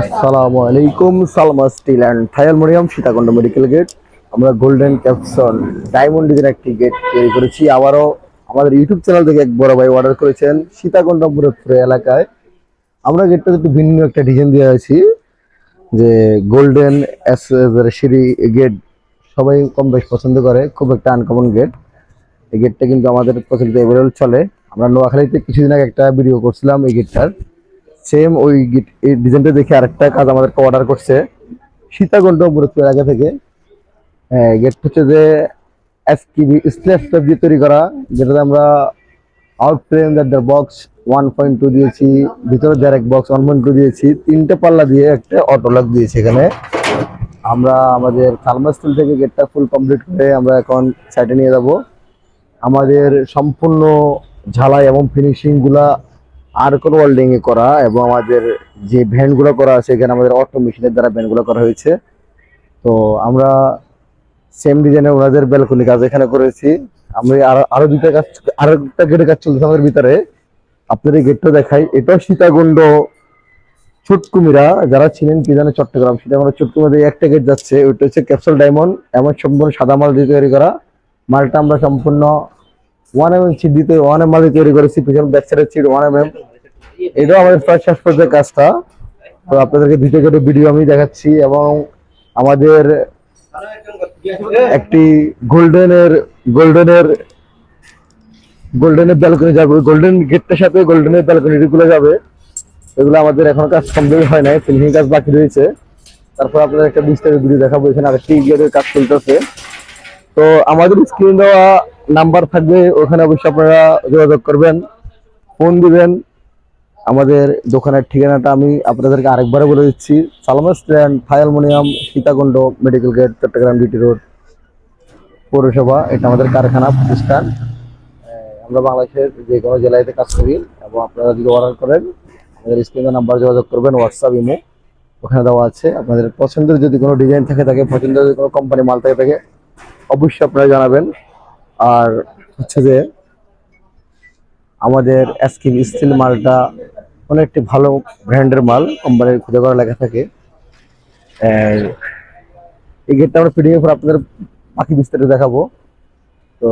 আসসালামু আলাইকুম, Salma steel and থায়াল মরিয়াম, সীতাকুণ্ড মেডিকেল গেট। আমরা গোল্ডেন ক্যাপসন ডায়মন্ড ডিজাইন একটি গেট তৈরি করেছি। আবারও আমাদের ইউটিউব চ্যানেল থেকে এক বড় ভাই অর্ডার করেছেন সীতাকুণ্ড মুরতপুর এলাকায়। আমরা গেটটা একটু ভিন্ন একটা ডিজাইন দেওয়া আছি, যে গোল্ডেন সিঁড়ি গেট সবাই কম বেশ পছন্দ করে, খুব একটা আনকমন গেট। এই গেটটা কিন্তু আমাদের প্রচলিত অ্যাভেলেবল চলে। আমরা নোয়াখালীতে কিছুদিন আগে একটা ভিডিও করছিলাম এই গেটটার। সেম ওই ডিজাইনটা দেখে আরেকটা কাজ আমাদেরকে অর্ডার করছে। সীতাকুণ্ড মুরতপুর এলাকা থেকে। গেট হচ্ছে যে এসকিবি স্ল্যাশ স্টেপ দিয়ে তৈরি করা, যেটাতে আমরা out frame that box one point two দিয়েছি, ভিতরে direct box one point two দিয়েছি, তিনটে পাল্লা দিয়ে একটা অটো লক দিয়েছি এখানে। আমরা আমাদের থার্মাল স্টিল থেকে গেটটা ফুল কমপ্লিট করে আমরা এখন সাইডে নিয়ে যাব। আমাদের সম্পূর্ণ ঝালাই এবং ফিনিশিং গুলা আর কোন ওয়েল্ডিং করা এবং আমাদের যে ভ্যানগুলো করা আছে, এখানে আমাদের অটো মেশিনের দ্বারা ভ্যানগুলো করা হয়েছে। তো আমরা সেম ডিজাইনের ওনাদের ব্যালকনি কাজ এখানে করেছি। আমি আরও আরও দুইটা কাজ, আরও একটা গেটের কাজ চলছে আমাদের ভিতরে। আপনাদের গেটটা দেখাই। এটা সীতাকুণ্ড চুটকুমিরা। যারা ছিলেন কি জানে চট্টগ্রাম সীতাকুণ্ড চুটকুমিরা একটা গেট যাচ্ছে। ওইটা হচ্ছে ক্যাপসুল ডায়মন্ড এমন সম্পূর্ণ সাদা মাল দিয়ে তৈরি করা। মালটা আমরা সম্পূর্ণ ওয়ান এম এম সিট দিতে ওয়ান এম মাল দিয়ে তৈরি করেছি। পিছন ব্যাক সাইডের সিট ওয়ান এম এম এটাও আমাদের প্রায় শেষ পর্যায়ে কাজটা। তো আপনাদেরকে দুটো করে ভিডিও আমি দেখাচ্ছি এবং আমাদের একটি গোল্ডেনের গোল্ডেনের গোল্ডেনের ব্যালকনি যাবে। গোল্ডেন গেটটার সাথে গোল্ডেনের ব্যালকনি গুলো যাবে। এগুলো আমাদের এখন কাজ কমপ্লিট হয় নাই ফিনিশিং কাজ বাকি রয়েছে। তারপর আপনাদের একটা বিস্তারিত ভিডিও দেখাবো, এখানে আরেকটি গেটের কাজ চলতেছে। তো আমাদের স্ক্রিন দেওয়া নাম্বার থাকবে, ওখানে অবশ্যই আপনারা যোগাযোগ করবেন ফোন দিবেন। আমাদের দোকানের ঠিকানাটা আমি আপনাদেরকে আরেকবারে বলে দিচ্ছি। Salama stand থায়ালমোনিয়াম Sitakunda, medical gate, Chattogram DT road, পৌরসভা। এটা আমাদের কারখানা, প্রতিষ্ঠান। আমরা বাংলাদেশের যে কোনো জেলাতে কাজ করি এবং আপনারা যদি অর্ডার করেন, আমাদের স্ক্রিনের নাম্বার যোগাযোগ করবেন হোয়াটসঅ্যাপ ইমো ওখানে দেওয়া আছে। আপনাদের পছন্দের যদি কোনো ডিজাইন থাকে থাকে, পছন্দের যদি কোনো কোম্পানি মাল থাকে থাকে, অবশ্যই আপনারা জানাবেন। আর হচ্ছে যে, আমাদের এসকিম স্টিল মালটা অনেকটি ভালো ব্র্যান্ডের মাল, কোম্পানির খুঁজে করা লেখা থাকে। এই গেটটা আমরা ফিডিং এর পর আপনাদের বাকি বিস্তারিত দেখাবো। তো